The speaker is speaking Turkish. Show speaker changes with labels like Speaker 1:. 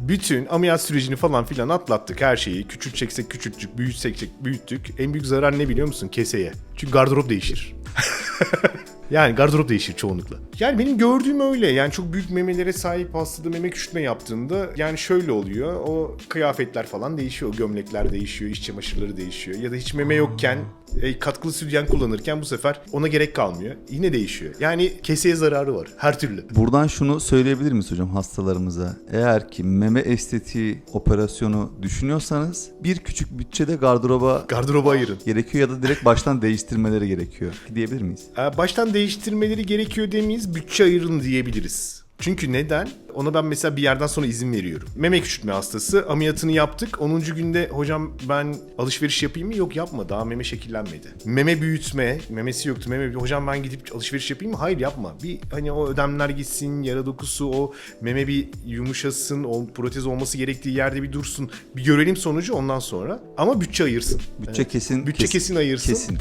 Speaker 1: Bütün ameliyat sürecini falan filan atlattık her şeyi. Küçülteceksek küçülttük, büyüteceksek büyüttük. En büyük zarar ne biliyor musun? Keseye. Çünkü gardırop değişir. yani gardırop değişir çoğunlukla. Yani benim gördüğüm öyle. Yani çok büyük memelere sahip hastada meme küçültme yaptığında yani şöyle oluyor. O kıyafetler falan değişiyor. Gömlekler değişiyor, iç çamaşırları değişiyor. Ya da hiç meme yokken e, katkılı sütyen kullanırken bu sefer ona gerek kalmıyor. Yine değişiyor. Yani keseye zararı var her türlü.
Speaker 2: Buradan şunu söyleyebilir miyiz hocam hastalarımıza? Eğer ki meme estetiği operasyonu düşünüyorsanız bir küçük bütçede gardıroba
Speaker 1: Gardıroba ayırın.
Speaker 2: gerekiyor ya da direkt baştan değiştirmeleri gerekiyor diyebilir miyiz?
Speaker 1: Ee, Baştan değiştirmeleri gerekiyor demeyiz, bütçe ayırın diyebiliriz. Çünkü neden? Ona ben mesela bir yerden sonra izin veriyorum. Meme küçültme hastası ameliyatını yaptık. 10. günde hocam ben alışveriş yapayım mı? Yok yapma daha meme şekillenmedi. Meme büyütme, memesi yoktu. Meme hocam ben gidip alışveriş yapayım mı? Hayır yapma. Bir hani o ödemler gitsin, yara dokusu, o meme bir yumuşasın, o protez olması gerektiği yerde bir dursun. Bir görelim sonucu ondan sonra. Ama bütçe ayırsın.
Speaker 2: Bütçe kesin
Speaker 1: Bütçe kesin ayırsın.
Speaker 2: Kesin.